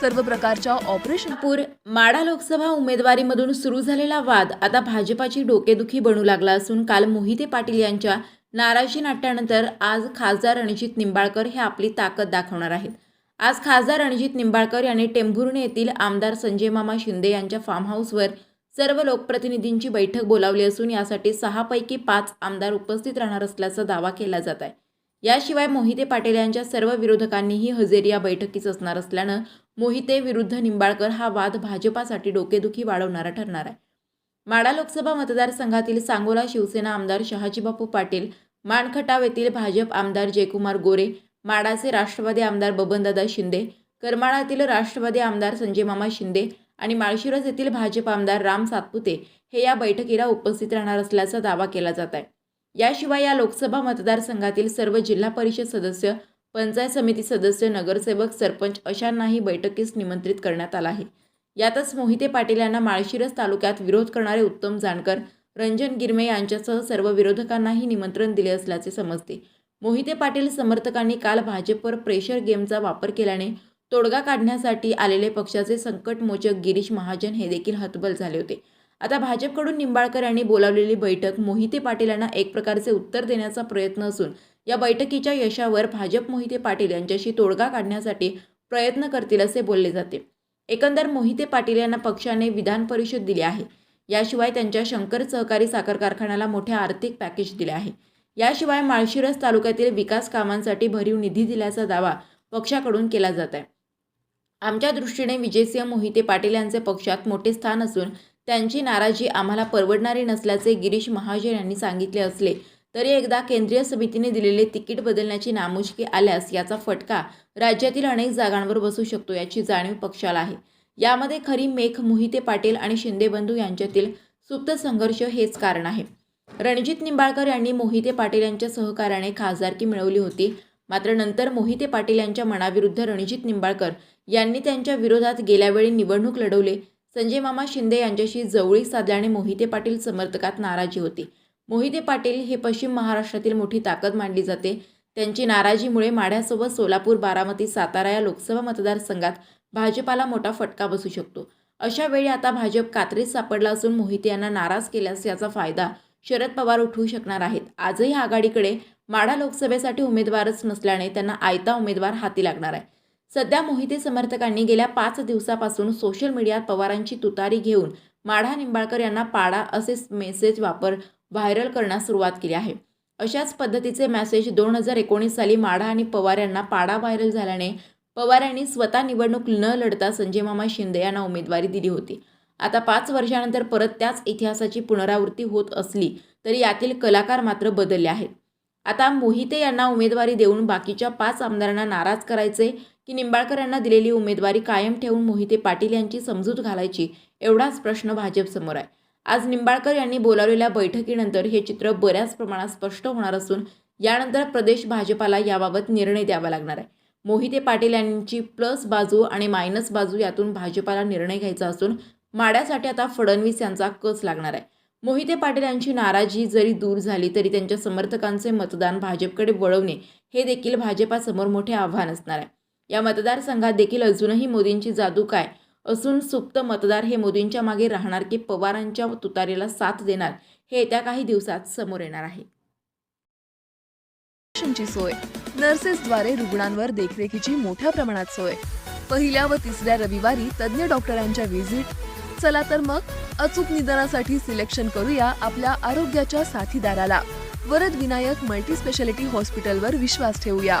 सर्व प्रकारच्या ऑपरेशन पूर. माडा लोकसभा उमेदवारीमधून सुरू झालेला वाद आता भाजपाची डोकेदुखी बनू लागला असून काल मोहिते पाटील यांच्या नाराजी नाट्यानंतर आज खासदार रणजित निंबाळकर हे आपली ताकद दाखवणार आहेत. आज खासदार रणजित निंबाळकर यांनी टेंभुर्णी येथील आमदार संजय मामा शिंदे यांच्या फार्म हाऊसवर सर्व लोकप्रतिनिधींची बैठक बोलावली असून यासाठी सहापैकी पाच आमदार उपस्थित राहणार असल्याचा दावा केला जात आहे. याशिवाय मोहिते पाटील यांच्या सर्व विरोधकांनीही हजेरी या बैठकीच असणार असल्यानं मोहिते विरुद्ध निंबाळकर हा वाद भाजपासाठी डोकेदुखी वाढवणारा ठरणार आहे. माडा लोकसभा मतदारसंघातील सांगोला शिवसेना आमदार शहाजीबापू पाटील मानखटाव येथील भाजप आमदार जयकुमार गोरे माडाचे राष्ट्रवादी आमदार बबनदादा शिंदे करमाळातील राष्ट्रवादी आमदार संजय मामा शिंदे आणि माळशिरस येथील भाजप आमदार राम सातपुते हे या बैठकीला उपस्थित राहणार असल्याचा दावा केला जात आहे. याशिवाय या लोकसभा मतदारसंघातील सर्व जिल्हा परिषद सदस्य पंचायत समिती सदस्य नगरसेवक सरपंच अशांनाही बैठकीस निमंत्रित करण्यात आलं आहे. यातच मोहिते पाटील यांना माळशिरस तालुक्यात विरोध करणारे उत्तम जानकर रंजन गिरमे यांच्यासह सर्व विरोधकांनाही निमंत्रण दिले असल्याचे समजते. मोहिते पाटील समर्थकांनी काल भाजपवर प्रेशर गेमचा वापर केल्याने तोडगा काढण्यासाठी आलेले पक्षाचे संकटमोचक गिरीश महाजन हे देखील हतबल झाले होते. आता भाजपकडून निंबाळकर यांनी बोलावलेली बैठक मोहिते पाटील यांना एक प्रकारचे उत्तर देण्याचा प्रयत्न असून या बैठकीच्या यशावर भाजप मोहिते पाटील यांच्याशी तोडगा काढण्यासाठी प्रयत्न करतील असे बोलले जाते. एकंदर मोहिते पाटील यांना पक्षाने विधान परिषद दिली आहे. याशिवाय त्यांच्या शंकर सहकारी साखर कारखान्याला मोठे आर्थिक पॅकेज दिले आहे. याशिवाय माळशिरस तालुक्यातील विकास कामांसाठी भरीव निधी दिल्याचा दावा पक्षाकडून केला जात आहे. आमच्या दृष्टीने विजयसिंह मोहिते पाटील यांचे पक्षात मोठे स्थान असून त्यांची नाराजी आम्हाला परवडणारी नसल्याचे गिरीश महाजन यांनी सांगितले असले तरी एकदा केंद्रीय समितीने दिलेले तिकीट बदलण्याची नामुष्की आल्यास याचा फटका राज्यातील अनेक जागांवर बसू शकतो याची जाणीव पक्षाला आहे. यामध्ये खरी मेख मोहिते पाटील आणि शिंदे बंधू यांच्यातील सुप्त संघर्ष हेच कारण आहे. रणजित निंबाळकर यांनी मोहिते पाटील यांच्या सहकार्याने खासदारकी मिळवली होती. मात्र नंतर मोहिते पाटील यांच्या मनाविरुद्ध रणजित निंबाळकर यांनी त्यांच्या विरोधात गेल्यावेळी निवडणूक लढवले. संजय मामा शिंदे यांच्याशी जवळीक साधल्याने मोहिते पाटील समर्थकात नाराजी होती. मोहिते पाटील हे पश्चिम महाराष्ट्रातील मोठी ताकद मानली जाते. त्यांची नाराजीमुळे माढ्यासोबत सोलापूर बारामती सातारा या लोकसभा मतदारसंघात भाजपाला मोठा फटका बसू शकतो. अशा वेळी आता भाजप कात्रीत सापडला असून मोहिते यांना नाराज केल्यास याचा फायदा शरद पवार उठवू शकणार आहेत. आजही आघाडीकडे माढा लोकसभेसाठी उमेदवारच नसल्याने त्यांना आयता उमेदवार हाती लागणार आहे. सध्या मोहिते समर्थकांनी गेल्या पाच दिवसापासून सोशल मीडियात पवारांची तुतारी घेऊन माढा निंबाळकर यांना पाडा असे मेसेज वापर व्हायरल करण्यास सुरुवात केली आहे. अशाच पद्धतीचे मेसेज दोन हजार एकोणीस साली माढा आणि पवार यांना पाडा व्हायरल झाल्याने पवार यांनी स्वतः निवडणूक न लढता संजय मामा शिंदे यांना उमेदवारी दिली होती. आता पाच वर्षानंतर परत त्याच इतिहासाची पुनरावृत्ती होत असली तरी यातील कलाकार मात्र बदलले आहेत. आता मोहिते यांना उमेदवारी देऊन बाकीच्या पाच आमदारांना नाराज करायचे की निंबाळकर यांना दिलेली उमेदवारी कायम ठेवून मोहिते पाटील यांची समजूत घालायची एवढाच प्रश्न भाजपसमोर आहे. आज निंबाळकर यांनी बोलावलेल्या बैठकीनंतर हे चित्र बऱ्याच प्रमाणात स्पष्ट होणार असून यानंतर प्रदेश भाजपाला याबाबत निर्णय द्यावा लागणार आहे. मोहिते पाटील यांची प्लस बाजू आणि मायनस बाजू यातून भाजपाला निर्णय घ्यायचा असून माड्यासाठी आता फडणवीस यांचा कस लागणार आहे? मोहिते पाटील यांची नाराजी जरी दूर झाली तरी त्यांच्या समर्थकांचे मतदान भाजपकडे वळवणे हे देखील भाजपासमोर मोठे आव्हान असणार आहे. या मतदारसंघात देखील अजूनही मोदींची जादू काय? असून सुप्त मतदार हे मोदींच्या मागे राहणार की पवारांच्या तुतारीला साथ देणार हे येत्या काही दिवसात समोर येणार आहे. सोय. नर्सेसद्वारे रुग्णांवर देखरेखीची मोठ्या प्रमाणात सोय. पहिल्या व तिसऱ्या रविवारी तज्ज्ञ डॉक्टरांच्या व्हिजिट. चला तर मग अचूक निदानासाठी सिलेक्शन करूया आपल्या आरोग्याच्या साथीदाराला. वरद विनायक मल्टी स्पेशालिटी हॉस्पिटलवर विश्वास ठेवूया.